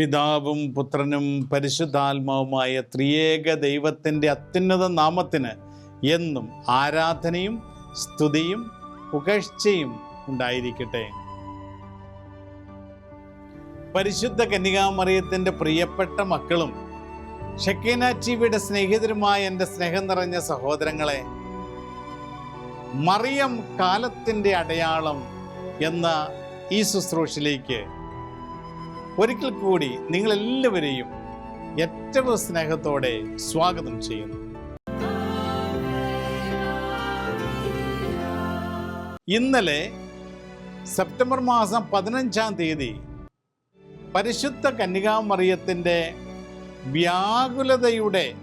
പിതാവും പുത്രനും പരിശുദ്ധാത്മാവുമായ ത്രിയേക ദൈവത്തിന്റെ അത്യുന്നത നാമത്തിന് എന്നും ആരാധനയും സ്തുതിയും പുകഴ്ചയും ഉണ്ടായിരിക്കട്ടെ. പരിശുദ്ധ കന്യകാമറിയത്തിന്റെ പ്രിയപ്പെട്ട മക്കളും ഷക്കീന ടിവിയുടെ സ്നേഹിതരുമായ എന്റെ സ്നേഹം നിറഞ്ഞ സഹോദരങ്ങളെ മറിയം കാലത്തിന്റെ അടയാളം എന്ന ഈ ശുശ്രൂഷയിലേക്ക് ഒരിക്കൽ കൂടി നിങ്ങളെല്ലാവരെയും ഏറ്റവും സ്നേഹത്തോടെ സ്വാഗതം ചെയ്യുന്നു. ഇന്നലെ സെപ്റ്റംബർ മാസം പതിനഞ്ചാം തീയതി പരിശുദ്ധ കന്യകാമറിയത്തിന്റെ വ്യാകുലതയുടെ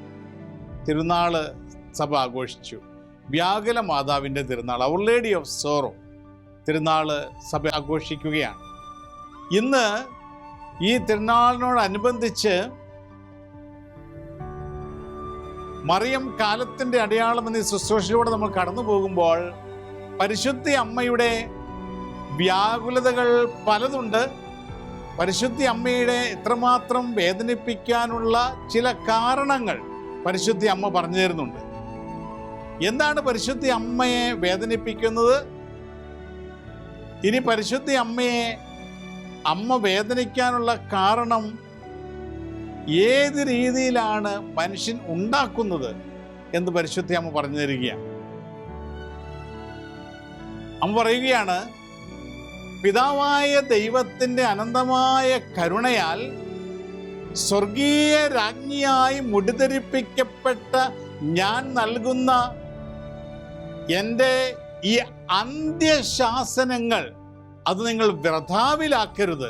തിരുനാൾ സഭ ആഘോഷിച്ചു. വ്യാകുല മാതാവിന്റെ തിരുനാൾ അവർ ലേഡി ഓഫ് സോറോ തിരുനാൾ സഭ ആഘോഷിക്കുകയാണ്. ഇന്ന് ഈ തിരുനാളിനോടനുബന്ധിച്ച് മറിയം കാലത്തിന്റെ അടയാളം എന്നീ ശുശ്രൂഷയിലൂടെ നമ്മൾ കടന്നു പോകുമ്പോൾ പരിശുദ്ധി അമ്മയുടെ വ്യാകുലതകൾ പലതുണ്ട്. പരിശുദ്ധി അമ്മയുടെ ഇത്രമാത്രം വേദനിപ്പിക്കാനുള്ള ചില കാരണങ്ങൾ പരിശുദ്ധി അമ്മ പറഞ്ഞു തരുന്നുണ്ട്. എന്താണ് പരിശുദ്ധി അമ്മയെ വേദനിപ്പിക്കുന്നത്? ഇനി പരിശുദ്ധി അമ്മയെ അമ്മ വേദനിക്കാനുള്ള കാരണം ഏത് രീതിയിലാണ് മനുഷ്യൻ ഉണ്ടാക്കുന്നത് എന്ന് പരിശുദ്ധി അമ്മ പറഞ്ഞു തരികയാണ്. അമ്മ പറയുകയാണ് പിതാവായ ദൈവത്തിന്റെ അനന്തമായ കരുണയാൽ സ്വർഗീയ രാജ്ഞിയായി മുടിധരിപ്പിക്കപ്പെട്ട ഞാൻ നൽകുന്ന എന്റെ ഈ അന്ത്യശാസനങ്ങൾ അത് നിങ്ങൾ വ്രതാവിലാക്കരുത്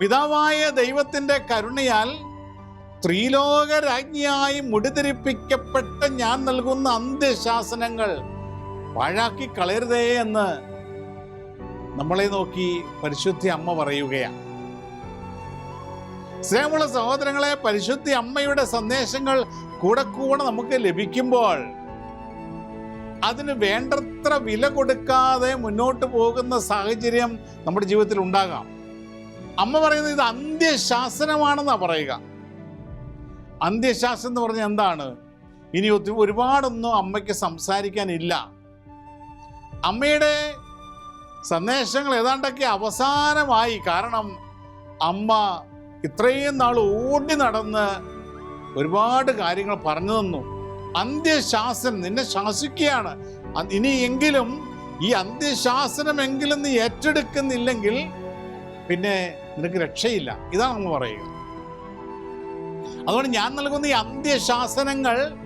പിതാവായ ദൈവത്തിന്റെ കരുണയാൽ സ്ത്രീലോക രാജ്ഞിയായി മുടിതിരിപ്പിക്കപ്പെട്ട ഞാൻ നൽകുന്ന അന്ത്യശാസനങ്ങൾ പാഴാക്കി കളയരുതേ എന്ന് നമ്മളെ നോക്കി പരിശുദ്ധി അമ്മ പറയുകയാണ്. സ്നേഹമുള്ള സഹോദരങ്ങളെ പരിശുദ്ധി അമ്മയുടെ സന്ദേശങ്ങൾ കൂടെ കൂടെ നമുക്ക് ലഭിക്കുമ്പോൾ അതിന് വേണ്ടത്ര വില കൊടുക്കാതെ മുന്നോട്ട് പോകുന്ന സാഹചര്യം നമ്മുടെ ജീവിതത്തിൽ ഉണ്ടാകാം. അമ്മ പറയുന്നത് ഇത് അന്ത്യശാസനമാണെന്നാ പറയുക. അന്ത്യശാസനം എന്ന് പറഞ്ഞാൽ എന്താണ്? ഇനി ഒത്തിരി ഒരുപാടൊന്നും അമ്മയ്ക്ക് സംസാരിക്കാനില്ല. അമ്മയുടെ സന്ദേശങ്ങൾ ഏതാണ്ടൊക്കെ അവസാനമായി. കാരണം അമ്മ ഇത്രയും നാൾ ഓടി നടന്ന് ഒരുപാട് കാര്യങ്ങൾ പറഞ്ഞു തന്നു. അന്ത്യശാസനം നിന്നെ ശാസിക്കുകയാണ്. ഇനിയെങ്കിലും ഈ അന്ത്യശാസനമെങ്കിലും നീ ഏറ്റെടുക്കുന്നില്ലെങ്കിൽ പിന്നെ നിനക്ക് രക്ഷയില്ല. ഇതാണ് നമ്മൾ പറയുക. അതുകൊണ്ട് ഞാൻ നൽകുന്ന ഈ അന്ത്യശാസനങ്ങൾ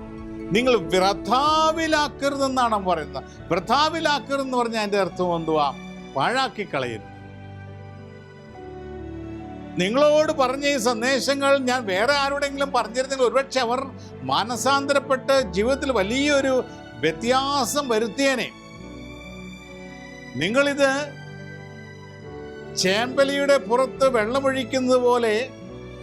നിങ്ങൾ വൃഥാവിലാക്കരുതെന്നാണ് പറയുന്നത്. വൃഥാവിലാക്കരുതെന്ന് പറഞ്ഞാൽ എന്റെ അർത്ഥം എന്തുവാ? പാഴാക്കി കളയരുത് നിങ്ങളോട് പറഞ്ഞ ഈ സന്ദേശങ്ങൾ ഞാൻ വേറെ ആരോടെങ്കിലും പറഞ്ഞിരുന്നെങ്കിൽ ഒരുപക്ഷെ അവർ മാനസാന്തരപ്പെട്ട് ജീവിതത്തിൽ വലിയൊരു വ്യത്യാസം വരുത്തിയേനെ. നിങ്ങളിത് ചേമ്പലിയുടെ പുറത്ത് വെള്ളമൊഴിക്കുന്നത് പോലെ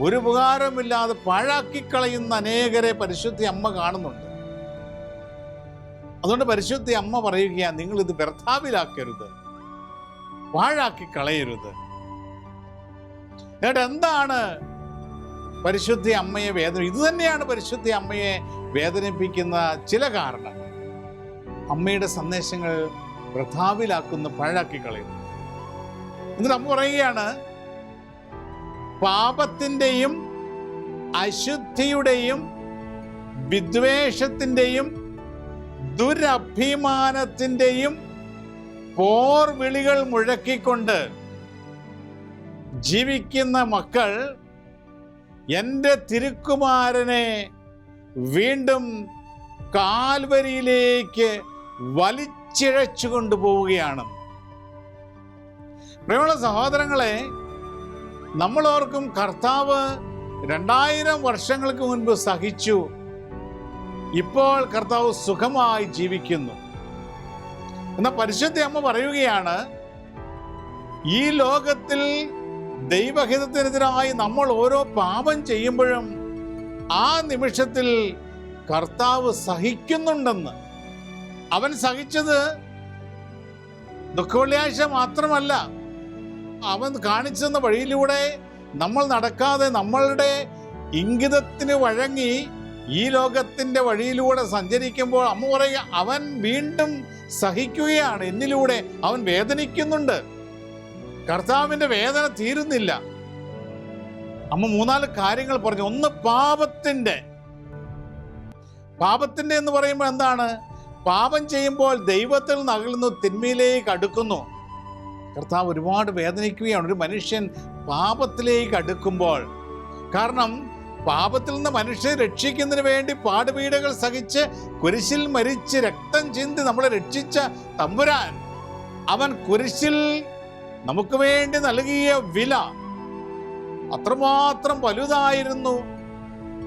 ഒരു ഉപകാരമില്ലാതെ പാഴാക്കിക്കളയുന്ന അനേകരെ പരിശുദ്ധി അമ്മ കാണുന്നുണ്ട്. അതുകൊണ്ട് പരിശുദ്ധി അമ്മ പറയുകയാണ് നിങ്ങൾ ഇത് വ്യർത്ഥാവിലാക്കരുത് പാഴാക്കി കളയരുത് എന്നിട്ട് എന്താണ് പരിശുദ്ധി അമ്മയെ വേദന ഇത് തന്നെയാണ് പരിശുദ്ധി അമ്മയെ വേദനിപ്പിക്കുന്ന ചില കാരണങ്ങൾ. അമ്മയുടെ സന്ദേശങ്ങൾ വൃഥാവിലാക്കുന്ന പഴാക്കി കളയുന്നു. എന്നിട്ട് അമ്മ പറയുകയാണ് പാപത്തിന്റെയും അശുദ്ധിയുടെയും വിദ്വേഷത്തിന്റെയും ദുരഭിമാനത്തിന്റെയും പോർവിളികൾ മുഴക്കിക്കൊണ്ട് ജീവിക്കുന്ന മക്കൾ എന്റെ തിരുക്കുമാരനെ വീണ്ടും കാൽവരിയിലേക്ക് വലിച്ചിഴച്ചു കൊണ്ടുപോവുകയാണ്. പ്രിയമുള്ള സഹോദരങ്ങളെ നമ്മളോർക്കും കർത്താവ് രണ്ടായിരം വർഷങ്ങൾക്ക് മുൻപ് സഹിച്ചു. ഇപ്പോൾ കർത്താവ് സുഖമായി ജീവിക്കുന്നു. എന്നാൽ പരിശുദ്ധ അമ്മ പറയുകയാണ് ഈ ലോകത്തിൽ ദൈവഹിതത്തിനെതിരായി നമ്മൾ ഓരോ പാപം ചെയ്യുമ്പോഴും ആ നിമിഷത്തിൽ കർത്താവ് സഹിക്കുന്നുണ്ടെന്ന്. അവൻ സഹിച്ചത് ദുഃഖവെള്ളിയാഴ്ച മാത്രമല്ല അവൻ കാണിച്ചെന്ന വഴിയിലൂടെ നമ്മൾ നടക്കാതെ നമ്മളുടെ ഇംഗിതത്തിന് വഴങ്ങി ഈ ലോകത്തിന്റെ വഴിയിലൂടെ സഞ്ചരിക്കുമ്പോൾ അമ്മ പറയുക അവൻ വീണ്ടും സഹിക്കുകയാണ്. എന്നിലൂടെ അവൻ വേദനിക്കുന്നുണ്ട്. കർത്താവിന്റെ വേദന തീരുന്നില്ല. അമ്മ മൂന്നാൽ കാര്യങ്ങൾ പറഞ്ഞു. ഒന്ന് പാപത്തിന്റെ പാപത്തിന്റെ എന്ന് പറയുമ്പോൾ എന്താണ്? പാപം ചെയ്യുമ്പോൾ ദൈവത്തിൽ നിന്ന് അകലുന്നു തിന്മയിലേക്ക് അടുക്കുന്നു. കർത്താവ് ഒരുപാട് വേദനിക്കുകയാണ്. ഒരു മനുഷ്യൻ പാപത്തിലേക്ക് അടുക്കുമ്പോൾ. കാരണം പാപത്തിൽ നിന്ന് മനുഷ്യനെ രക്ഷിക്കുന്നതിന് വേണ്ടി പാടുപീടകൾ സഹിച്ച് കുരിശിൽ മരിച്ച് രക്തം ചിന്തി നമ്മളെ രക്ഷിച്ച തമ്പുരാൻ അവൻ കുരിശിൽ നമുക്ക് വേണ്ടി നൽകിയ വില അത്രമാത്രം വലുതായിരുന്നു.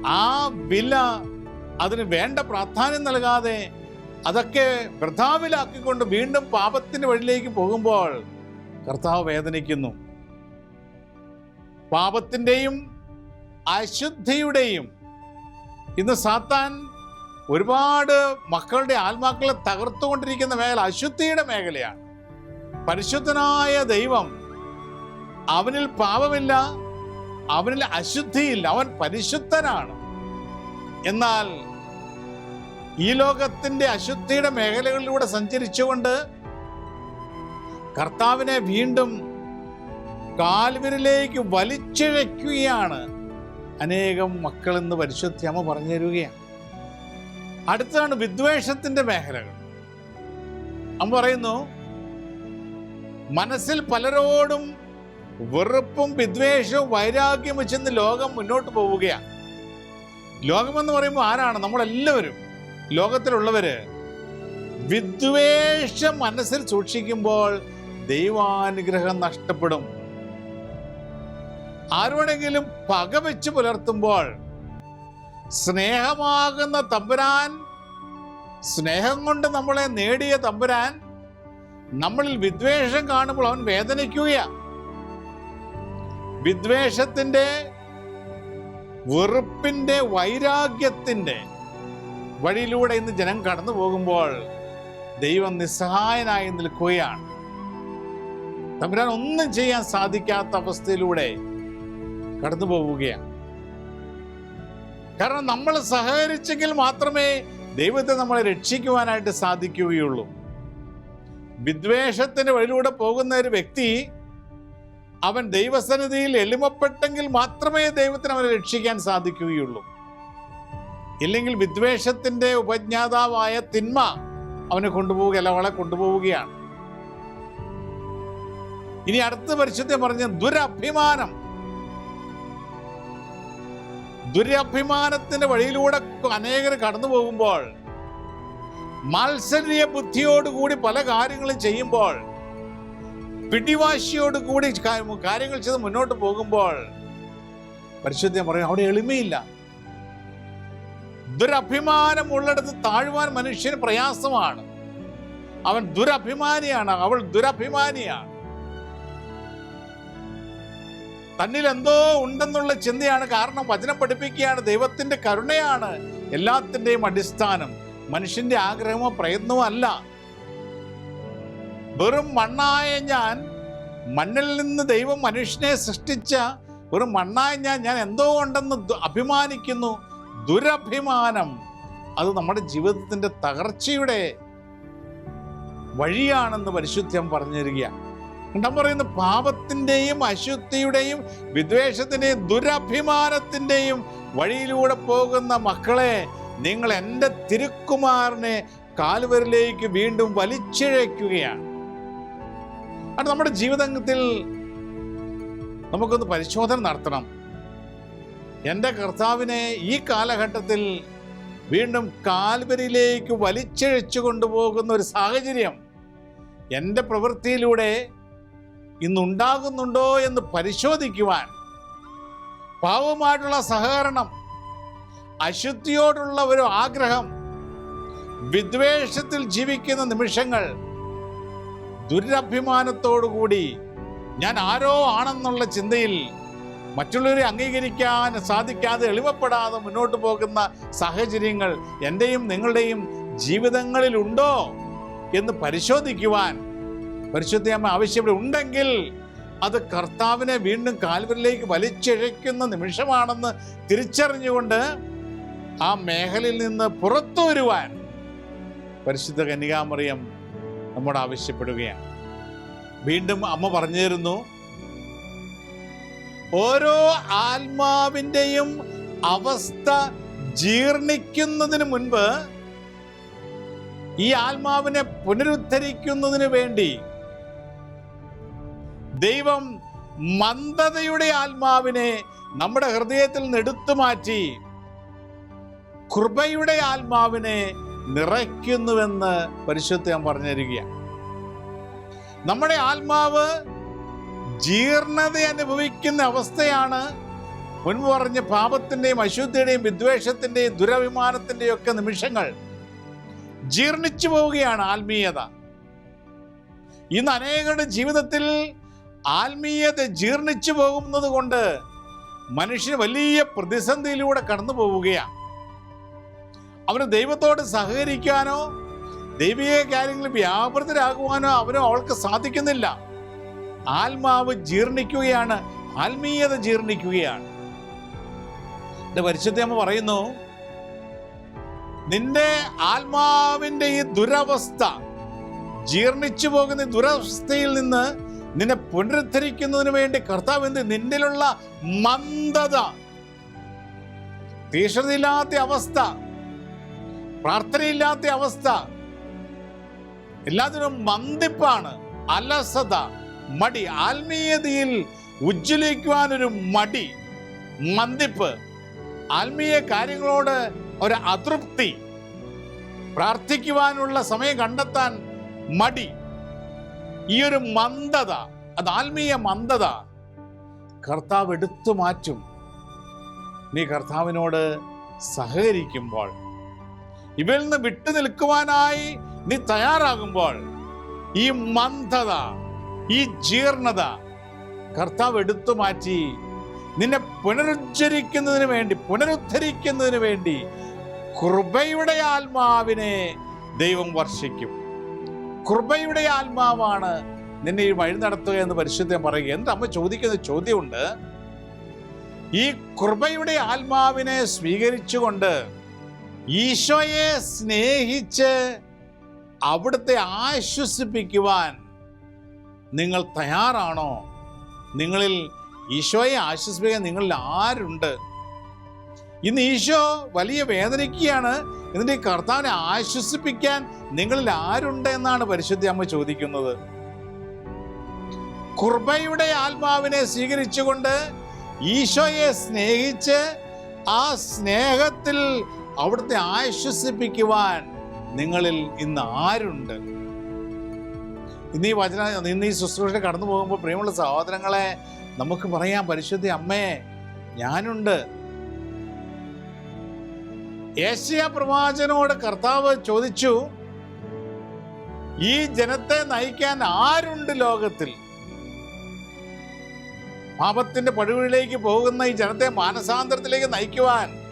ആ വില അതിന് വേണ്ട പ്രാധാന്യം നൽകാതെ അതൊക്കെ വൃഥാവിലാക്കിക്കൊണ്ട് വീണ്ടും പാപത്തിന്റെ വഴിയിലേക്ക് പോകുമ്പോൾ കർത്താവ് വേദനിക്കുന്നു. പാപത്തിന്റെയും അശുദ്ധിയുടെയും ഇന്ന് സാത്താൻ ഒരുപാട് മക്കളുടെ ആത്മാക്കളെ തകർത്തുകൊണ്ടിരിക്കുന്ന മേഖല അശുദ്ധിയുടെ മേഖലയാണ്. പരിശുദ്ധനായ ദൈവം അവനിൽ പാപമില്ല അവനിൽ അശുദ്ധിയില്ല അവൻ പരിശുദ്ധനാണ്. എന്നാൽ ഈ ലോകത്തിന്റെ അശുദ്ധിയുടെ മേഖലകളിലൂടെ സഞ്ചരിച്ചുകൊണ്ട് കർത്താവിനെ വീണ്ടും കാൽവരിലേക്ക് വലിച്ചിഴയ്ക്കുകയാണ് അനേകം മക്കൾ എന്ന് പരിശുദ്ധി അമ്മ പറഞ്ഞു തരികയാണ്. അടുത്താണ് വിദ്വേഷത്തിന്റെ മേഖലകൾ. അമ്മ പറയുന്നു മനസ്സിൽ പലരോടും വെറുപ്പും വിദ്വേഷവും വൈരാഗ്യം വെച്ചെന്ന് ലോകം മുന്നോട്ട് പോവുകയാണ്. ലോകമെന്ന് പറയുമ്പോൾ ആരാണ്? നമ്മളെല്ലാവരും. ലോകത്തിലുള്ളവര് വിദ്വേഷം മനസ്സിൽ സൂക്ഷിക്കുമ്പോൾ ദൈവാനുഗ്രഹം നഷ്ടപ്പെടും. ആരോടെങ്കിലും പക വെച്ച് പുലർത്തുമ്പോൾ സ്നേഹമാകുന്ന തമ്പുരാൻ സ്നേഹം കൊണ്ട് നമ്മളെ നേടിയ തമ്പുരാൻ നമ്മളിൽ വിദ്വേഷം കാണുമ്പോൾ അവൻ വേദനിക്കുകയാ. വിദ്വേഷത്തിന്റെ വെറുപ്പിന്റെ വൈരാഗ്യത്തിന്റെ വഴിയിലൂടെ ഇന്ന് ജനം കടന്നു പോകുമ്പോൾ ദൈവം നിസ്സഹായനായി നിൽക്കുകയാണ്. തമ്പുരാൻ ഒന്നും ചെയ്യാൻ സാധിക്കാത്ത അവസ്ഥയിലൂടെ കടന്നു പോവുകയാണ്. കാരണം നമ്മൾ സഹകരിച്ചെങ്കിൽ മാത്രമേ ദൈവത്തെ നമ്മളെ രക്ഷിക്കുവാനായിട്ട് സാധിക്കുകയുള്ളൂ. വിദ്വേഷത്തിന്റെ വഴിയിലൂടെ പോകുന്ന ഒരു വ്യക്തി അവൻ ദൈവസന്നിധിയിൽ എളിമപ്പെട്ടെങ്കിൽ മാത്രമേ ദൈവത്തിന് അവനെ രക്ഷിക്കാൻ സാധിക്കുകയുള്ളൂ. ഇല്ലെങ്കിൽ വിദ്വേഷത്തിന്റെ ഉപജ്ഞാതാവായ തിന്മ അവനെ കൊണ്ടുപോവുകയല്ല അവളെ കൊണ്ടുപോവുകയാണ്. ഇനി അടുത്ത പരിശുദ്ധം പറഞ്ഞ ദുരഭിമാനം. ദുരഭിമാനത്തിന്റെ വഴിയിലൂടെ അനേകർ കടന്നു പോകുമ്പോൾ മാത്സര്യ ബുദ്ധിയോടുകൂടി പല കാര്യങ്ങളും ചെയ്യുമ്പോൾ പിടിവാശിയോട് കൂടി കാര്യങ്ങൾ ചെയ്ത് മുന്നോട്ട് പോകുമ്പോൾ പരിശുദ്ധ പറയും അവിടെ എളിമയില്ല. ദുരഭിമാനം ഉള്ളിടത്ത് താഴ്വാൻ മനുഷ്യന് പ്രയാസമാണ്. അവൻ ദുരഭിമാനിയാണ് അവൾ ദുരഭിമാനിയാണ്. തന്നിൽ എന്തോ ഉണ്ടെന്നുള്ള ചിന്തയാണ് കാരണം വചനം പഠിപ്പിക്കുകയാണ് ദൈവത്തിന്റെ കരുണയാണ് എല്ലാത്തിന്റെയും അടിസ്ഥാനം. മനുഷ്യന്റെ ആഗ്രഹമോ പ്രയത്നമോ അല്ല. വെറും മണ്ണായ ഞാൻ മണ്ണിൽ നിന്ന് ദൈവം മനുഷ്യനെ സൃഷ്ടിച്ച ഒരു മണ്ണായ ഞാൻ ഞാൻ എന്തോ ഉണ്ടെന്ന് അഭിമാനിക്കുന്നു. ദുരഭിമാനം. അത് നമ്മുടെ ജീവിതത്തിന്റെ തകർച്ചയുടെ വഴിയാണെന്ന് പരിശുദ്ധം പറഞ്ഞു തരികയാണ് ഞാൻ പറയുന്നത് പാപത്തിന്റെയും അശുദ്ധിയുടെയും വിദ്വേഷത്തിന്റെയും ദുരഭിമാനത്തിന്റെയും വഴിയിലൂടെ പോകുന്ന മക്കളെ നിങ്ങൾ എന്റെ തിരുക്കുമാരനെ കാൽവരിലേക്ക് വീണ്ടും വലിച്ചിഴയ്ക്കുകയാണ്. അത് നമ്മുടെ ജീവിതത്തിൽ നമുക്കൊന്ന് പരിശോധന നടത്തണം. എന്റെ കർത്താവിനെ ഈ കാലഘട്ടത്തിൽ വീണ്ടും കാൽവരിയിലേക്ക് വലിച്ചിഴച്ചു കൊണ്ടുപോകുന്ന ഒരു സാഹചര്യം എന്റെ പ്രവൃത്തിയിലൂടെ ഇന്നുണ്ടാകുന്നുണ്ടോ എന്ന് പരിശോധിക്കുവാൻ പാവമായിട്ടുള്ള സഹകരണം അശുദ്ധിയോടുള്ള ഒരു ആഗ്രഹം വിദ്വേഷത്തിൽ ജീവിക്കുന്ന നിമിഷങ്ങൾ ദുരഭിമാനത്തോടുകൂടി ഞാൻ ആരോ ആണെന്നുള്ള ചിന്തയിൽ മറ്റുള്ളവരെ അംഗീകരിക്കാൻ സാധിക്കാതെ എളിമപ്പെടാതെ മുന്നോട്ട് പോകുന്ന സാഹചര്യങ്ങൾ എന്റെയും നിങ്ങളുടെയും ജീവിതങ്ങളിലുണ്ടോ എന്ന് പരിശോധിക്കുവാൻ പരിശുദ്ധയമ്മ ആവശ്യം ഉണ്ടെങ്കിൽ അത് കർത്താവിനെ വീണ്ടും കാൽവരിലേക്ക് വലിച്ചിഴയ്ക്കുന്ന നിമിഷമാണെന്ന് തിരിച്ചറിഞ്ഞുകൊണ്ട് ആ മേഖലയിൽ നിന്ന് പുറത്തു വരുവാൻ പരിശുദ്ധ കന്യകാമറിയം നമ്മോട് ആവശ്യപ്പെടുകയാണ്. വീണ്ടും അമ്മ പറഞ്ഞു തരുന്നു ഓരോ ആത്മാവിന്റെയും അവസ്ഥ ജീർണിക്കുന്നതിന് മുൻപ് ഈ ആത്മാവിനെ പുനരുദ്ധരിക്കുന്നതിന് വേണ്ടി ദൈവം മന്ദതയുടെ ആത്മാവിനെ നമ്മുടെ ഹൃദയത്തിൽ നിന്ന് എടുത്തു മാറ്റി കൃപയുടെ ആത്മാവിനെ നിറയ്ക്കുന്നുവെന്ന് പരിശുദ്ധ ഞാൻ പറഞ്ഞിരിക്കുകയാണ് നമ്മുടെ ആത്മാവ് ജീർണത അനുഭവിക്കുന്ന അവസ്ഥയാണ്. മുൻപ് പറഞ്ഞ പാപത്തിന്റെയും അശുദ്ധിയുടെയും വിദ്വേഷത്തിന്റെയും ദുരഭിമാനത്തിന്റെയും ഒക്കെ നിമിഷങ്ങൾ ജീർണിച്ചു പോവുകയാണ് ആത്മീയത. ഇന്ന് അനേകരുടെ ജീവിതത്തിൽ ആത്മീയത ജീർണിച്ചു പോകുന്നത് കൊണ്ട് മനുഷ്യന് വലിയ പ്രതിസന്ധിയിലൂടെ കടന്നു പോവുകയാണ് അവന് ദൈവത്തോട് സഹകരിക്കാനോ ദൈവിക കാര്യങ്ങളിൽ വ്യാപൃതരാകുവാനോ അവനോ അവൾക്ക് സാധിക്കുന്നില്ല. ആത്മാവ് ജീർണിക്കുകയാണ് ആത്മീയത ജീർണിക്കുകയാണ്. എന്റെ പരിശുദ്ധമ്മ പറയുന്നു നിന്റെ ആത്മാവിന്റെ ഈ ദുരവസ്ഥ ജീർണിച്ചു പോകുന്ന ദുരവസ്ഥയിൽ നിന്ന് നിന്നെ പുനരുദ്ധരിക്കുന്നതിന് വേണ്ടി കർത്താവ് എന്ത് നിന്നിലുള്ള മന്ദത തീഷ്ണതയില്ലാത്ത അവസ്ഥ പ്രാർത്ഥനയില്ലാത്ത അവസ്ഥ. എല്ലാത്തിനും മന്ദിപ്പാണ്. അലസത മടി ആത്മീയതയിൽ ഉജ്ജ്വലിക്കുവാനൊരു മടി മന്ദിപ്പ് ആത്മീയ കാര്യങ്ങളോട് ഒരു അതൃപ്തി പ്രാർത്ഥിക്കുവാനുള്ള സമയം കണ്ടെത്താൻ മടി ഈ ഒരു മന്ദത അത് ആത്മീയ മന്ദത കർത്താവ് എടുത്തു മാറ്റും. നീ കർത്താവിനോട് സഹകരിക്കുമ്പോൾ ഇവയിൽ നിന്ന് വിട്ടു നിൽക്കുവാനായി നീ തയ്യാറാകുമ്പോൾ ഈ മന്ദത ഈ ജീർണത കർത്താവ് എടുത്തു മാറ്റി നിന്നെ പുനരുദ്ധരിക്കുന്നതിന് വേണ്ടി പുനരുദ്ധരിക്കുന്നതിന് വേണ്ടി കൃപയുടെ ആത്മാവിനെ ദൈവം വർഷിക്കും. കൃപയുടെ ആത്മാവാണ് നിന്നെ ഈ വഴി നടത്തുക എന്ന് പരിശുദ്ധം പറയുക. എന്റെ അമ്മ ചോദിക്കുന്ന ചോദ്യമുണ്ട്? ഈ കൃപയുടെ ആത്മാവിനെ സ്വീകരിച്ചുകൊണ്ട് ഈശോയെ സ്നേഹിച്ച് അവിടുത്തെ ആശ്വസിപ്പിക്കുവാൻ നിങ്ങൾ തയ്യാറാണോ? നിങ്ങളിൽ ഈശോയെ ആശ്വസിപ്പിക്കാൻ നിങ്ങളിൽ ആരുണ്ട്? ഇന്ന് ഈശോ വലിയ വേദനിക്കുകയാണ്. എന്നിട്ട് കർത്താവിനെ ആശ്വസിപ്പിക്കാൻ നിങ്ങളിൽ ആരുണ്ട് എന്നാണ് പരിശുദ്ധി അമ്മ ചോദിക്കുന്നത്. കുർബയുടെ ആത്മാവിനെ സ്വീകരിച്ചുകൊണ്ട് ഈശോയെ സ്നേഹിച്ച് ആ സ്നേഹത്തിൽ അവിടുത്തെ ആശ്വസിപ്പിക്കുവാൻ നിങ്ങളിൽ ഇന്ന് ആരുണ്ട്? ഇന്ന് ഈ വചന ഇന്ന് ഈ ശുശ്രൂഷ കടന്നു പോകുമ്പോൾ പ്രിയമുള്ള സഹോദരങ്ങളെ നമുക്ക് പറയാം പരിശുദ്ധി അമ്മേ ഞാനുണ്ട്. ഏഷ്യ പ്രവാചനോട് കർത്താവ് ചോദിച്ചു ഈ ജനത്തെ നയിക്കാൻ ആരുണ്ട് ലോകത്തിൽ? പാപത്തിന്റെ പഴുവിലേക്ക് പോകുന്ന ഈ ജനത്തെ മാനസാന്തരത്തിലേക്ക് നയിക്കുവാൻ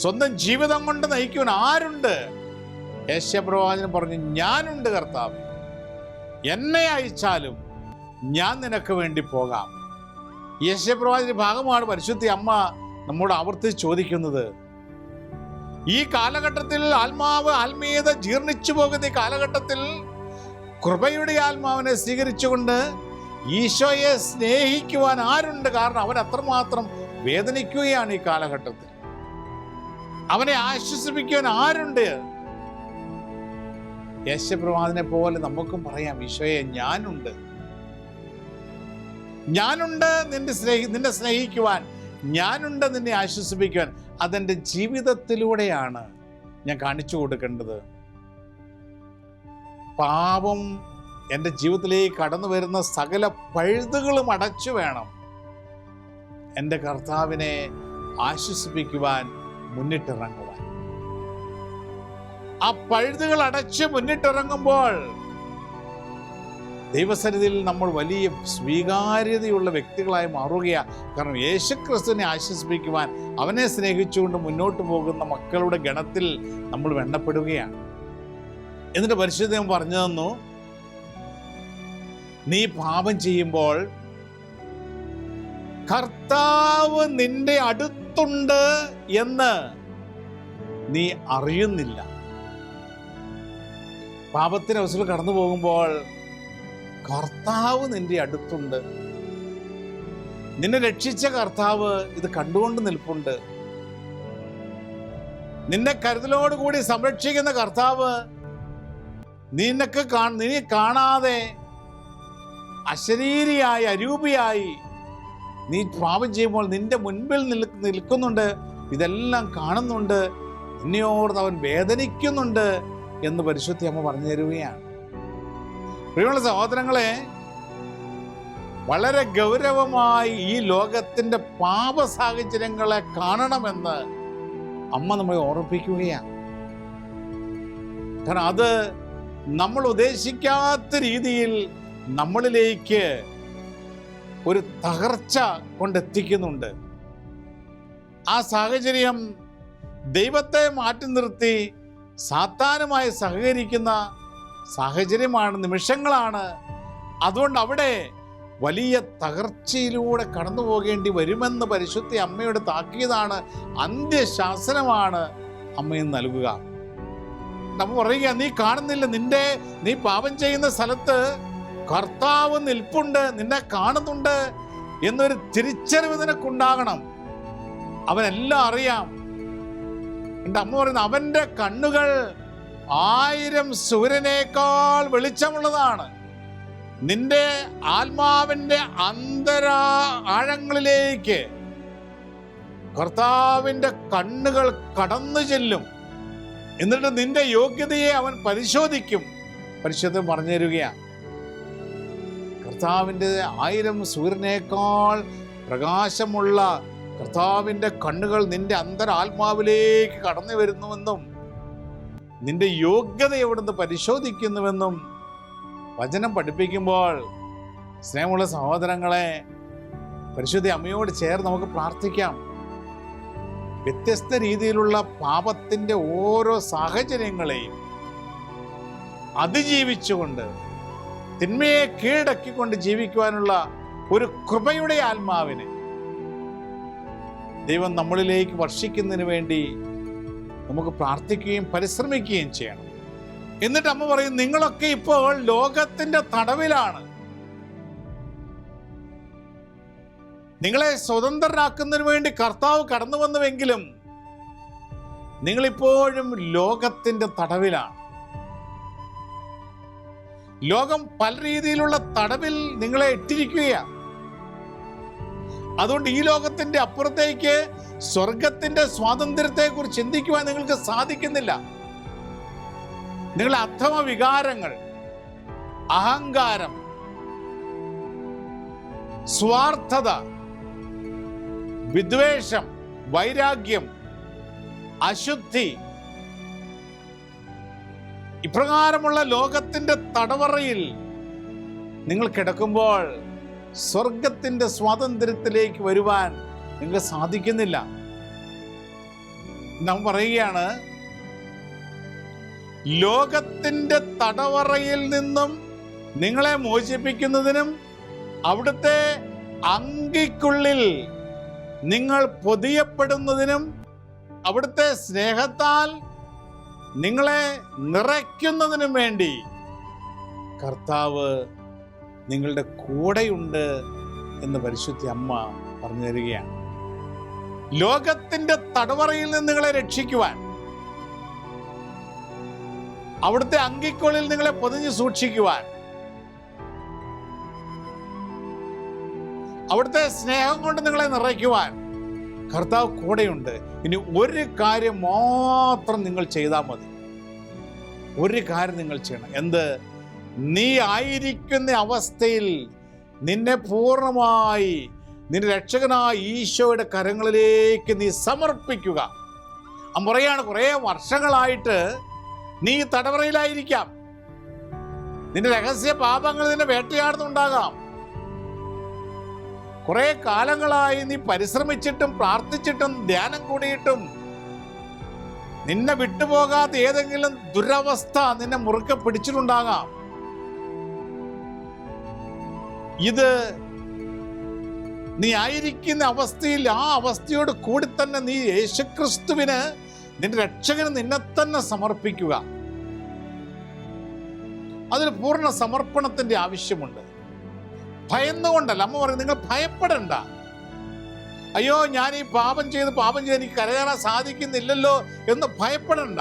സ്വന്തം ജീവിതം കൊണ്ട് നയിക്കുവാൻ ആരുണ്ട്? യേശപ്രവാചനം പറഞ്ഞു ഞാനുണ്ട് കർത്താവ്. എന്നെ അയച്ചാലും ഞാൻ നിനക്ക് വേണ്ടി പോകാം. യേശപ്രവാചന ഭാഗമാണ് പരിശുദ്ധി അമ്മ നമ്മോട് ആവർത്തിച്ച് ചോദിക്കുന്നത്. ഈ കാലഘട്ടത്തിൽ ആത്മാവ് ആത്മീയത ജീർണിച്ചു പോകുന്ന ഈ കാലഘട്ടത്തിൽ കൃപയുടെ ആത്മാവിനെ സ്വീകരിച്ചുകൊണ്ട് ഈശോയെ സ്നേഹിക്കുവാൻ ആരുണ്ട്? കാരണം അവൻ അത്രമാത്രം വേദനിക്കുകയാണ് ഈ കാലഘട്ടത്തിൽ. അവനെ ആശ്വസിപ്പിക്കുവാൻ ആരുണ്ട്? യേശപ്രവാദിനെ പോലെ നമുക്കും പറയാം ഈശോയെ ഞാനുണ്ട്. ഞാനുണ്ട് നിന്റെ സ്നേഹി നിന്നെ സ്നേഹിക്കുവാൻ. ഞാനുണ്ട് നിന്നെ ആശ്വസിപ്പിക്കുവാൻ. അതെന്റെ ജീവിതത്തിലൂടെയാണ് ഞാൻ കാണിച്ചു കൊടുക്കേണ്ടത്. പാപം എന്റെ ജീവിതത്തിലേക്ക് കടന്നു വരുന്ന സകല പഴുതുകളും അടച്ചു വേണം. എന്റെ കർത്താവിനെ ആശ്വസിപ്പിക്കുവാൻ മുന്നിട്ടിറങ്ങുവാൻ. ആ പഴുതുകൾ അടച്ച് മുന്നിട്ടിറങ്ങുമ്പോൾ ദൈവസന്നിധിയിൽ നമ്മൾ വലിയ സ്വീകാര്യതയുള്ള വ്യക്തികളായി മാറുകയാണ് കാരണം യേശുക്രിസ്തുവിനെ ആശ്വസിപ്പിക്കുവാൻ അവനെ സ്നേഹിച്ചുകൊണ്ട് മുന്നോട്ട് പോകുന്ന മക്കളുടെ ഗണത്തിൽ നമ്മൾ വെണ്ണപ്പെടുകയാണ്. എന്നിട്ട് പരിശുദ്ധം പറഞ്ഞു തന്നു നീ പാപം ചെയ്യുമ്പോൾ കർത്താവ് നിന്റെ അടുത്തുണ്ട് എന്ന് നീ അറിയുന്നില്ല. പാപത്തിന് അവസരം കടന്നു പോകുമ്പോൾ കർത്താവ് നിന്റെ അടുത്തുണ്ട്. നിന്നെ രക്ഷിച്ച കർത്താവ് ഇത് കണ്ടുകൊണ്ട് നിൽപ്പുണ്ട്. നിന്നെ കരുതലോടുകൂടി സംരക്ഷിക്കുന്ന കർത്താവ് നിനക്ക് നീ കാണാതെ അശരീരിയായി അരൂപിയായി നീ പാപം ചെയ്യുമ്പോൾ നിന്റെ മുൻപിൽ നിൽ നിൽക്കുന്നുണ്ട്. ഇതെല്ലാം കാണുന്നുണ്ട്. നിന്നെയോർത്ത് അവൻ വേദനിക്കുന്നുണ്ട് എന്ന് പരിശുദ്ധി അമ്മ പറഞ്ഞു തരുകയാണ്. പ്രിയമുള്ള സഹോദരങ്ങളെ വളരെ ഗൗരവമായി ഈ ലോകത്തിന്റെ പാപ സാഹചര്യങ്ങളെ കാണണമെന്ന് അമ്മ നമ്മെ ഓർമ്മിപ്പിക്കുകയാണ്. കാരണം അത് നമ്മൾ ഉദ്ദേശിക്കാത്ത രീതിയിൽ നമ്മളിലേക്ക് ഒരു തകർച്ച കൊണ്ടെത്തിക്കുന്നുണ്ട്. ആ സാഹചര്യം ദൈവത്തെ മാറ്റി നിർത്തി സാത്താനുമായി സഹകരിക്കുന്ന സാഹചര്യമാണ് നിമിഷങ്ങളാണ്. അതുകൊണ്ട് അവിടെ വലിയ തകർച്ചയിലൂടെ കടന്നു പോകേണ്ടി വരുമെന്ന് പരിശുദ്ധി അമ്മയുടെ താക്കീതാണ് അന്ത്യശാസനമാണ് അമ്മയും നൽകുക. നമ്മൾ പറയുക നീ കാണുന്നില്ല നിന്റെ നീ പാപം ചെയ്യുന്ന സ്ഥലത്ത് കർത്താവ് നിൽപ്പുണ്ട് നിന്നെ കാണുന്നുണ്ട് എന്നൊരു തിരിച്ചറിവ് നിനക്കുണ്ടാകണം. അവനെല്ലാം അറിയാം. എന്റെ അമ്മ പറയുന്നത് അവന്റെ കണ്ണുകൾ ആയിരം സൂര്യനേക്കാൾ വെളിച്ചമുള്ളതാണ്. നിന്റെ ആത്മാവിന്റെ അന്തരാ ആഴങ്ങളിലേക്ക് കർത്താവിന്റെ കണ്ണുകൾ കടന്നു ചെല്ലും. എന്നിട്ട് നിന്റെ യോഗ്യതയെ അവൻ പരിശോധിക്കും. പരിശുദ്ധം പറഞ്ഞു തരികയാണ് കർത്താവിന്റെ ആയിരം സൂര്യനേക്കാൾ പ്രകാശമുള്ള കർത്താവിന്റെ കണ്ണുകൾ നിന്റെ അന്തരാത്മാവിലേക്ക് കടന്നു വരുന്നുവെന്നും നിന്റെ യോഗ്യത എവിടുന്ന് പരിശോധിക്കുന്നുവെന്നും വചനം പഠിപ്പിക്കുമ്പോൾ സ്നേഹമുള്ള സഹോദരങ്ങളെ പരിശുദ്ധ അമ്മയോട് ചേർന്ന് നമുക്ക് പ്രാർത്ഥിക്കാം. വ്യത്യസ്ത രീതിയിലുള്ള പാപത്തിന്റെ ഓരോ സാഹചര്യങ്ങളെയും അതിജീവിച്ചുകൊണ്ട് തിന്മയെ കീഴടക്കിക്കൊണ്ട് ജീവിക്കുവാനുള്ള ഒരു കൃപയുടെ ആത്മാവിനെ ദൈവം നമ്മളിലേക്ക് വർഷിക്കുന്നതിന് വേണ്ടി നമുക്ക് പ്രാർത്ഥിക്കുകയും പരിശ്രമിക്കുകയും ചെയ്യണം. എന്നിട്ട് അമ്മ പറയും നിങ്ങളൊക്കെ ഇപ്പോൾ ലോകത്തിന്റെ തടവിലാണ്. നിങ്ങളെ സ്വതന്ത്രരാക്കുന്നതിന് വേണ്ടി കർത്താവ് കടന്നു വന്നുവെങ്കിലും നിങ്ങളിപ്പോഴും ലോകത്തിന്റെ തടവിലാണ്. ലോകം പല രീതിയിലുള്ള തടവിൽ നിങ്ങളെ ഇട്ടിരിക്കുകയാണ് അതുകൊണ്ട് ഈ ലോകത്തിന്റെ അപ്പുറത്തേക്ക് സ്വർഗത്തിന്റെ സ്വാതന്ത്ര്യത്തെ കുറിച്ച് ചിന്തിക്കുവാൻ നിങ്ങൾക്ക് സാധിക്കുന്നില്ല. നിങ്ങളുടെ അധമ വികാരങ്ങൾ അഹങ്കാരം സ്വാർത്ഥത വിദ്വേഷം വൈരാഗ്യം അശുദ്ധി ഇപ്രകാരമുള്ള ലോകത്തിന്റെ തടവറയിൽ നിങ്ങൾ കിടക്കുമ്പോൾ സ്വർഗത്തിന്റെ സ്വാതന്ത്ര്യത്തിലേക്ക് വരുവാൻ നിങ്ങൾ സാധിക്കുന്നില്ല. നാം പറയുകയാണ് ലോകത്തിന്റെ തടവറയിൽ നിന്നും നിങ്ങളെ മോചിപ്പിക്കുന്നതിനും അവിടുത്തെ അങ്കിക്കുള്ളിൽ നിങ്ങൾ പൊതിയപ്പെടുന്നതിനും അവിടുത്തെ സ്നേഹത്താൽ നിങ്ങളെ നിറയ്ക്കുന്നതിനു വേണ്ടി കർത്താവ് നിങ്ങളുടെ കൂടെയുണ്ട് എന്ന് പരിശുദ്ധി അമ്മ പറഞ്ഞു തരികയാണ്. ലോകത്തിന്റെ തടവറയിൽ നിന്ന് നിങ്ങളെ രക്ഷിക്കുവാൻ അവിടുത്തെ അങ്കിക്കോളിൽ നിങ്ങളെ പൊതിഞ്ഞു സൂക്ഷിക്കുവാൻ അവിടുത്തെ സ്നേഹം കൊണ്ട് നിങ്ങളെ നിറയ്ക്കുവാൻ കർത്താവ് കൂടെയുണ്ട്. ഇനി ഒരു കാര്യം മാത്രം നിങ്ങൾ ചെയ്താൽ മതി. ഒരു കാര്യം നിങ്ങൾ ചെയ്യണം. എന്ത്? നീ ആയിരിക്കുന്ന അവസ്ഥയിൽ നിന്നെ പൂർണമായി നിന്റെ രക്ഷകനായ ഈശോയുടെ കരങ്ങളിലേക്ക് നീ സമർപ്പിക്കുക. അവൻ പറയാണ് കുറേ വർഷങ്ങളായിട്ട് നീ തടവറയിലായിരിക്കാം. നിന്റെ രഹസ്യ പാപങ്ങൾ നിന്നെ വേട്ടയാടുന്നുണ്ടാകാം. കുറെ കാലങ്ങളായി നീ പരിശ്രമിച്ചിട്ടും പ്രാർത്ഥിച്ചിട്ടും ധ്യാനം കൂടിയിട്ടും നിന്നെ വിട്ടുപോകാത്ത ഏതെങ്കിലും ദുരവസ്ഥ നിന്നെ മുറുക്കെ പിടിച്ചിട്ടുണ്ടാകാം. ഇത് നീ ആയിരിക്കുന്ന അവസ്ഥയിൽ ആ അവസ്ഥയോട് കൂടി തന്നെ നീ യേശുക്രിസ്തുവിന് നിന്റെ രക്ഷകന് നിന്നെ തന്നെ സമർപ്പിക്കുക. അതിന് പൂർണ സമർപ്പണത്തിന്റെ ആവശ്യമുണ്ട്. ഭയന്നുകൊണ്ടല്ല. അമ്മ പറയും നിങ്ങൾ ഭയപ്പെടണ്ട. അയ്യോ ഞാൻ ഈ പാപം ചെയ്ത് പാപം ചെയ്ത് എനിക്ക് കരകയറാൻ സാധിക്കുന്നില്ലല്ലോ എന്ന് ഭയപ്പെടണ്ട.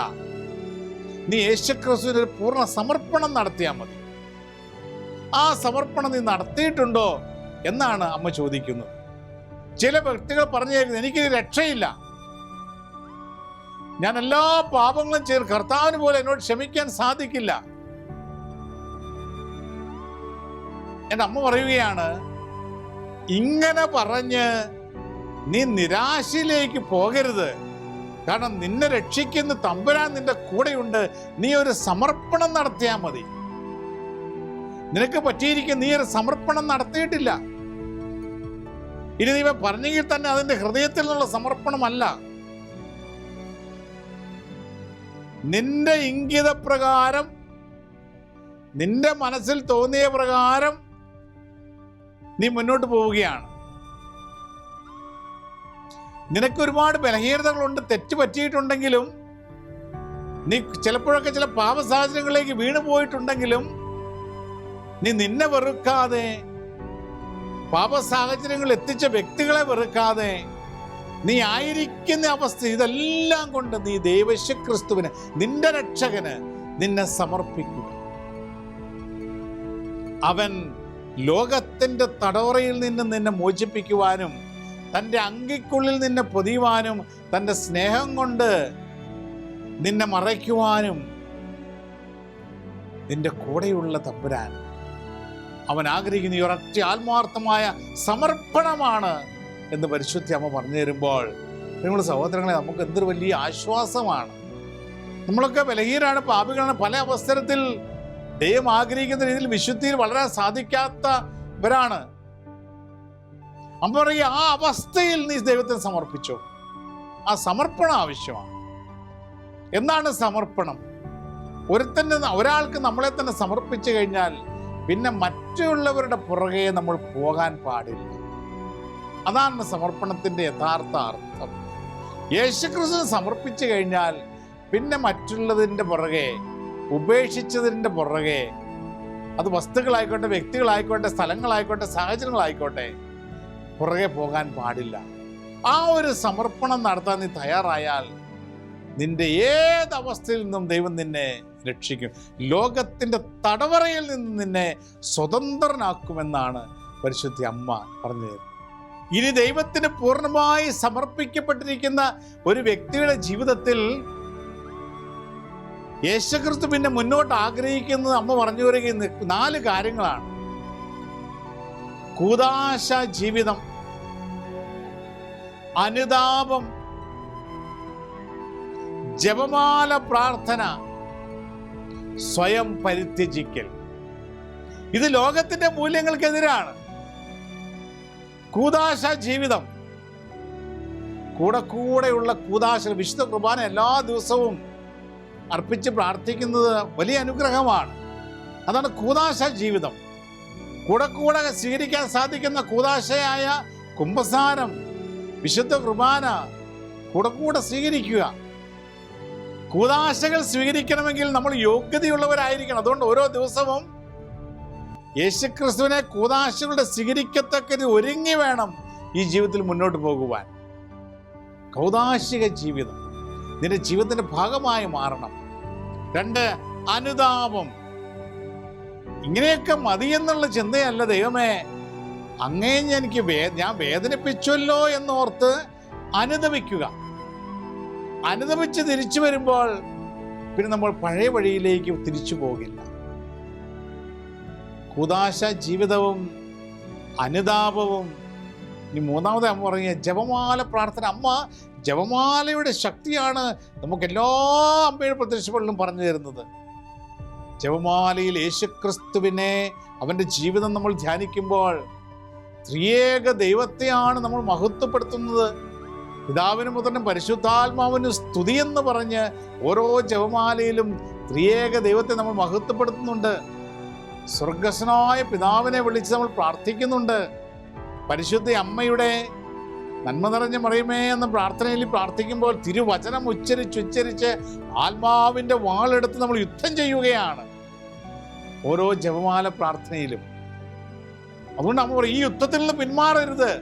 നീ യേശുക്രിസ്തുവിന് ഒരു പൂർണ സമർപ്പണം നടത്തിയാൽ മതി. ആ സമർപ്പണം നീ നടത്തിയിട്ടുണ്ടോ എന്നാണ് അമ്മ ചോദിക്കുന്നത്. ചില വ്യക്തികൾ പറഞ്ഞു കേൾക്കുന്നത് എനിക്കിത് രക്ഷയില്ല. ഞാൻ എല്ലാ പാപങ്ങളും ചെയ്ത് കർത്താവിന് പോലെ എന്നോട് ക്ഷമിക്കാൻ സാധിക്കില്ല. എന്റെ അമ്മ പറയുകയാണ് ഇങ്ങനെ പറഞ്ഞ് നീ നിരാശയിലേക്ക് പോകരുത്. കാരണം നിന്നെ രക്ഷിക്കുന്ന തമ്പുരാൻ നിന്റെ കൂടെയുണ്ട്. നീ ഒരു സമർപ്പണം നടത്തിയാൽ മതി. നിനക്ക് പറ്റിയിരിക്കും നീ ഒരു സമർപ്പണം നടത്തിയിട്ടില്ല. ഇനി നീ പറഞ്ഞെങ്കിൽ തന്നെ അതിന്റെ ഹൃദയത്തിൽ നിന്നുള്ള സമർപ്പണമല്ല. നിന്റെ ഇംഗിത പ്രകാരം നിന്റെ മനസ്സിൽ തോന്നിയ പ്രകാരം നീ മുന്നോട്ട് പോവുകയാണ്. നിനക്ക് ഒരുപാട് ബലഹീനതകളുണ്ട് തെറ്റ് പറ്റിയിട്ടുണ്ടെങ്കിലും നീ ചിലപ്പോഴൊക്കെ ചില പാപ സാഹചര്യങ്ങളിലേക്ക് വീണു പോയിട്ടുണ്ടെങ്കിലും നീ നിന്നെ വെറുക്കാതെ പാപ സാഹചര്യങ്ങൾ എത്തിച്ച വ്യക്തികളെ വെറുക്കാതെ നീ ആയിരിക്കുന്ന അവസ്ഥ ഇതെല്ലാം കൊണ്ട് നീ ദൈവശ്യ ക്രിസ്തുവിന് നിന്റെ രക്ഷകന് നിന്നെ സമർപ്പിക്കുക. അവൻ ലോകത്തിന്റെ തടവറയിൽ നിന്ന് നിന്നെ മോചിപ്പിക്കുവാനും തന്റെ അങ്കിക്കുള്ളിൽ നിന്നെ പൊതിയുവാനും തന്റെ സ്നേഹം കൊണ്ട് നിന്നെ മറയ്ക്കുവാനും നിന്റെ കൂടെയുള്ള തമ്പുരാൻ. അവൻ ആഗ്രഹിക്കുന്ന ഈ ഒരൊറ്റ ആത്മാർത്ഥമായ സമർപ്പണമാണ് എന്ന് പരിശുദ്ധി അമ്മ പറഞ്ഞു തരുമ്പോൾ നിങ്ങൾ സഹോദരങ്ങളെ നമുക്ക് എന്തൊരു വലിയ ആശ്വാസമാണ്. നമ്മളൊക്കെ ബലഹീനാണ് പാപികളാണ്. പല അവസരത്തിൽ ദൈവം ആഗ്രഹിക്കുന്ന രീതിയിൽ വിശുദ്ധിയിൽ വളരാൻ സാധിക്കാത്തവരാണ്. അമ്മ പറയുക ആ അവസ്ഥയിൽ നീ ദൈവത്തിന് സമർപ്പിച്ചു. ആ സമർപ്പണം ആവശ്യമാണ്. എന്താണ് സമർപ്പണം? ഒരുത്തന്നെ ഒരാൾക്ക് നമ്മളെ തന്നെ സമർപ്പിച്ചു കഴിഞ്ഞാൽ പിന്നെ മറ്റുള്ളവരുടെ പുറകെ നമ്മൾ പോകാൻ പാടില്ല. അതാണ് സമർപ്പണത്തിന്റെ യഥാർത്ഥ അർത്ഥം. യേശുക്രിസ്തു സമർപ്പിച്ചു കഴിഞ്ഞാൽ പിന്നെ മറ്റുള്ളതിന്റെ പുറകെ ഉപേക്ഷിച്ചതിന്റെ പുറകെ. അത് വസ്തുക്കളായിക്കോട്ടെ വ്യക്തികളായിക്കോട്ടെ സ്ഥലങ്ങളായിക്കോട്ടെ സാഹചര്യങ്ങളായിക്കോട്ടെ പുറകെ പോകാൻ പാടില്ല. ആ ഒരു സമർപ്പണം നടത്താൻ നീ തയ്യാറായാൽ നിന്റെ ഏത് അവസ്ഥയിൽ നിന്നും ദൈവം നിന്നെ രക്ഷിക്കും. ലോകത്തിന്റെ തടവറയിൽ നിന്ന് നിന്നെ സ്വതന്ത്രനാക്കുമെന്നാണ് പരിശുദ്ധി അമ്മ പറഞ്ഞു തരുന്നത് ഇനി ദൈവത്തിന് പൂർണമായി സമർപ്പിക്കപ്പെട്ടിരിക്കുന്ന ഒരു വ്യക്തിയുടെ ജീവിതത്തിൽ യേശുക്രിസ്തു പിന്നെ മുന്നോട്ട് ആഗ്രഹിക്കുന്നത് അമ്മ പറഞ്ഞു വരികയും നാല് കാര്യങ്ങളാണ്. കൂതാശ ജീവിതം അനുതാപം ജപമാല പ്രാർത്ഥന സ്വയം പരിത്യജിക്കൽ. ഇത് ലോകത്തിന്റെ മൂല്യങ്ങൾക്കെതിരാണ്. കൂതാശ ജീവിതം. കൂടെ കൂടെയുള്ള കൂതാശ വിശുദ്ധ കുർബാന എല്ലാ ദിവസവും അർപ്പിച്ച് പ്രാർത്ഥിക്കുന്നത് വലിയ അനുഗ്രഹമാണ്. അതാണ് കൂതാശ ജീവിതം. കൂടെ കൂടെ സ്വീകരിക്കാൻ സാധിക്കുന്ന കൂതാശയായ കുംഭസാരം വിശുദ്ധ കുർബാന കൂടെ കൂടെ സ്വീകരിക്കുക. കൂതാശകൾ സ്വീകരിക്കണമെങ്കിൽ നമ്മൾ യോഗ്യതയുള്ളവരായിരിക്കണം. അതുകൊണ്ട് ഓരോ ദിവസവും യേശുക്രിസ്തുവിനെ കൂതാശകളുടെ സ്വീകരിക്കത്തക്ക ഒരുങ്ങി വേണം ഈ ജീവിതത്തിൽ മുന്നോട്ട് പോകുവാൻ. കൗതാശിക ജീവിതം. നിന്റെ ജീവിതത്തിന്റെ ഭാഗമായി മാറണം. രണ്ട് അനുതാപം. ഇങ്ങനെയൊക്കെ മതി എന്നുള്ള ചിന്തയല്ല ദൈവമേ. അങ്ങേ എനിക്ക് വേ ഞാൻ വേദനിപ്പിച്ചല്ലോ എന്നോർത്ത് അനുദപിക്കുക. അനുദപിച്ച് തിരിച്ചു വരുമ്പോൾ പിന്നെ നമ്മൾ പഴയ വഴിയിലേക്ക് തിരിച്ചു പോകില്ല. കൂതാശ ജീവിതവും അനുതാപവും. ഇനി മൂന്നാമത് അമ്മ പറഞ്ഞ ജപമാല പ്രാർത്ഥന. അമ്മ ജപമാലയുടെ ശക്തിയാണ് നമുക്ക് എല്ലാ അമ്പേഴ് പ്രത്യക്ഷങ്ങളിലും പറഞ്ഞു തരുന്നത്. ജപമാലയിൽ യേശുക്രിസ്തുവിനെ അവന്റെ ജീവിതം നമ്മൾ ധ്യാനിക്കുമ്പോൾ ത്രിയേക ദൈവത്തെയാണ് നമ്മൾ മഹത്വപ്പെടുത്തുന്നത്. പിതാവിനും പുത്രനും പരിശുദ്ധാത്മാവിനും സ്തുതി എന്ന് പറഞ്ഞ് ഓരോ ജപമാലയിലും ത്രിയേക ദൈവത്തെ നമ്മൾ മഹത്വപ്പെടുത്തുന്നുണ്ട്. സ്വർഗസ്വനായ പിതാവിനെ വിളിച്ച് നമ്മൾ പ്രാർത്ഥിക്കുന്നുണ്ട്. പരിശുദ്ധ അമ്മയുടെ നന്മ നിറഞ്ഞ മറിയുമേ എന്ന് പ്രാർത്ഥനയിൽ പ്രാർത്ഥിക്കുമ്പോൾ തിരുവചനം ഉച്ചരിച്ച് ഉച്ചരിച്ച് ആത്മാവിന്റെ വാളെടുത്ത് നമ്മൾ യുദ്ധം ചെയ്യുകയാണ്. ഓരോ ജപമാല പ്രാർത്ഥനയിലും. അതുകൊണ്ട് നമ്മൾ ഈ യുദ്ധത്തിൽ നിന്ന് പിന്മാറരുത്.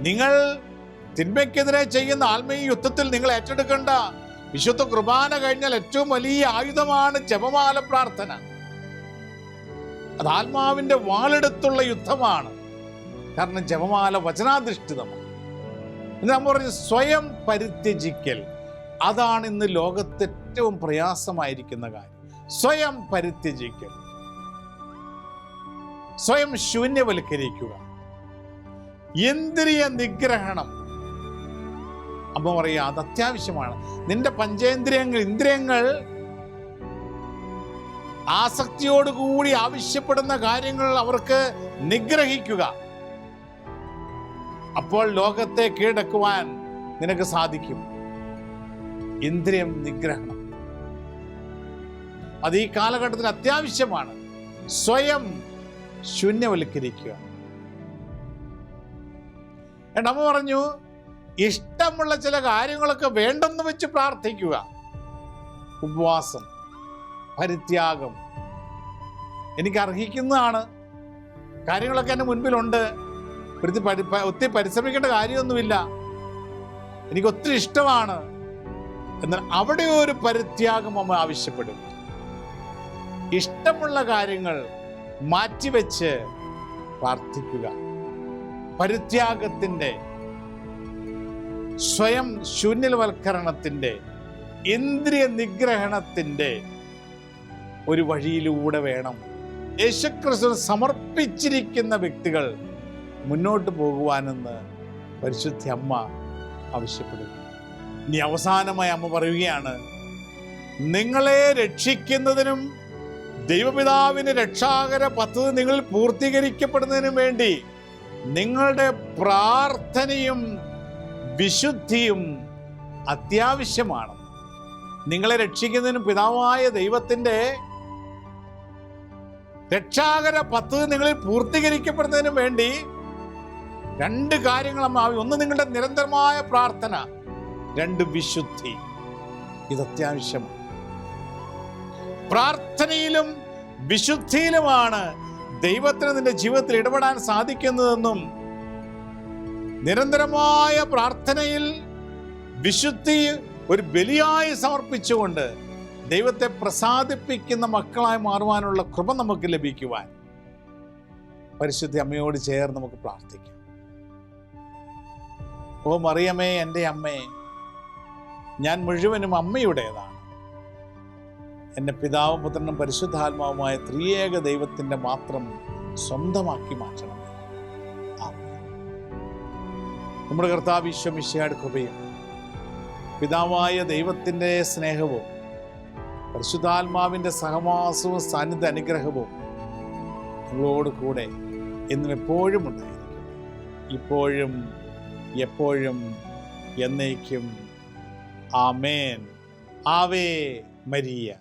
നിങ്ങൾ തിന്മയ്ക്കെതിരെ ചെയ്യുന്ന ആത്മീയ യുദ്ധത്തിൽ നിങ്ങൾ ഏറ്റെടുക്കേണ്ട. വിശുദ്ധ കുർബാന കഴിഞ്ഞാൽ ഏറ്റവും വലിയ ആയുധമാണ് ജപമാല പ്രാർത്ഥന. അത് ആത്മാവിന്റെ വാളെടുത്തുള്ള യുദ്ധമാണ്. കാരണം ജപമാല വചനാധിഷ്ഠിതമാണ്. നമ്മൾ പറഞ്ഞു സ്വയം പരിത്യജിക്കൽ. അതാണ് ഇന്ന് ലോകത്ത് ഏറ്റവും പ്രയാസമായിരിക്കുന്ന കാര്യം. സ്വയം പരിത്യജിക്കൽ. സ്വയം ശൂന്യവൽക്കരിക്കുക. ഇന്ദ്രിയ നിഗ്രഹണം. അമ്മ പറയുക അത് അത്യാവശ്യമാണ്. നിന്റെ പഞ്ചേന്ദ്രിയങ്ങൾ ഇന്ദ്രിയങ്ങൾ ആസക്തിയോടുകൂടി ആവശ്യപ്പെടുന്ന കാര്യങ്ങൾ അവർക്ക് നിഗ്രഹിക്കുക. അപ്പോൾ ലോകത്തെ കീഴടക്കുവാൻ നിനക്ക് സാധിക്കും. ഇന്ദ്രിയം നിഗ്രഹണം. അത് ഈ കാലഘട്ടത്തിൽ അത്യാവശ്യമാണ്. സ്വയം ശൂന്യവൽക്കരിക്കുക. എന്നമ്മ പറഞ്ഞു ഇഷ്ടമുള്ള ചില കാര്യങ്ങളൊക്കെ വേണ്ടെന്ന് വെച്ച് പ്രാർത്ഥിക്കുക. ഉപവാസം പരിത്യാഗം. എനിക്ക് അർഹിക്കുന്നതാണ് കാര്യങ്ങളൊക്കെ എന്റെ മുൻപിലുണ്ട്. ഒത്തിരി പഠി ഒത്തിരി പരിശ്രമിക്കേണ്ട കാര്യമൊന്നുമില്ല. എനിക്ക് ഒത്തിരി ഇഷ്ടമാണ്. എന്നാൽ അവിടെ ഒരു പരിത്യാഗം നമ്മൾ ആവശ്യപ്പെടും. ഇഷ്ടമുള്ള കാര്യങ്ങൾ മാറ്റിവെച്ച് പ്രാർത്ഥിക്കുക. പരിത്യാഗത്തിന്റെ സ്വയം ശൂന്യവൽക്കരണത്തിന്റെ ഇന്ദ്രിയ നിഗ്രഹണത്തിന്റെ ഒരു വഴിയിലൂടെ വേണം. യേശുക്രിസ്തു സമർപ്പിച്ചിരിക്കുന്ന വ്യക്തികൾ മുന്നോട്ട് പോകുവാനെന്ന് പരിശുദ്ധ അമ്മ ആവശ്യപ്പെടുന്നു. ഇനി അവസാനമായി അമ്മ പറയുകയാണ് നിങ്ങളെ രക്ഷിക്കുന്നതിനും ദൈവപിതാവിന് രക്ഷാകര പദ്ധതി നിങ്ങൾ പൂർത്തീകരിക്കപ്പെടുന്നതിനും വേണ്ടി നിങ്ങളുടെ പ്രാർത്ഥനയും വിശുദ്ധിയും അത്യാവശ്യമാണ്. നിങ്ങളെ രക്ഷിക്കുന്നതിനും പിതാവായ ദൈവത്തിന്റെ രക്ഷാകര പദ്ധതി നിങ്ങളിൽ പൂർത്തീകരിക്കപ്പെടുന്നതിനും വേണ്ടി രണ്ട് കാര്യങ്ങൾ ആവി ഒന്ന് നിങ്ങളുടെ നിരന്തരമായ പ്രാർത്ഥന രണ്ട് വിശുദ്ധി. ഇത് അത്യാവശ്യമാണ്. പ്രാർത്ഥനയിലും വിശുദ്ധിയിലുമാണ് ദൈവത്തിന് നിന്റെ ജീവിതത്തിൽ ഇടപെടാൻ സാധിക്കുന്നതെന്നും നിരന്തരമായ പ്രാർത്ഥനയിൽ വിശുദ്ധി ഒരു ബലിയായി സമർപ്പിച്ചുകൊണ്ട് ദൈവത്തെ പ്രസാദിപ്പിക്കുന്ന മക്കളായി മാറുവാനുള്ള കൃപ നമുക്ക് ലഭിക്കുവാൻ. പരിശുദ്ധി അമ്മയോട് ചേർന്ന് നമുക്ക് പ്രാർത്ഥിക്കാം. ഓ മറിയമേ എന്റെ അമ്മേ ഞാൻ മുഴുവനും അമ്മയുടേതാണ്. എന്നെ പിതാവും പുത്രനും പരിശുദ്ധാത്മാവുമായ ത്രിയേക ദൈവത്തിന്റെ മാത്രം സ്വന്തമാക്കി മാറ്റണം. നമ്മുടെ കർത്താവ് ഈശ്വമിശയുടെ കൃപയും പിതാവായ ദൈവത്തിന്റെ സ്നേഹവും പരിശുദ്ധാത്മാവിന്റെ സഹവാസവും സാന്നിധ്യ അനുഗ്രഹവും നിങ്ങളോട് കൂടെ എന്നും എപ്പോഴും ഉണ്ടായിരിക്കും ഇപ്പോഴും എപ്പോഴും എന്നേക്കും. ആമേൻ. ആവേ മരിയ.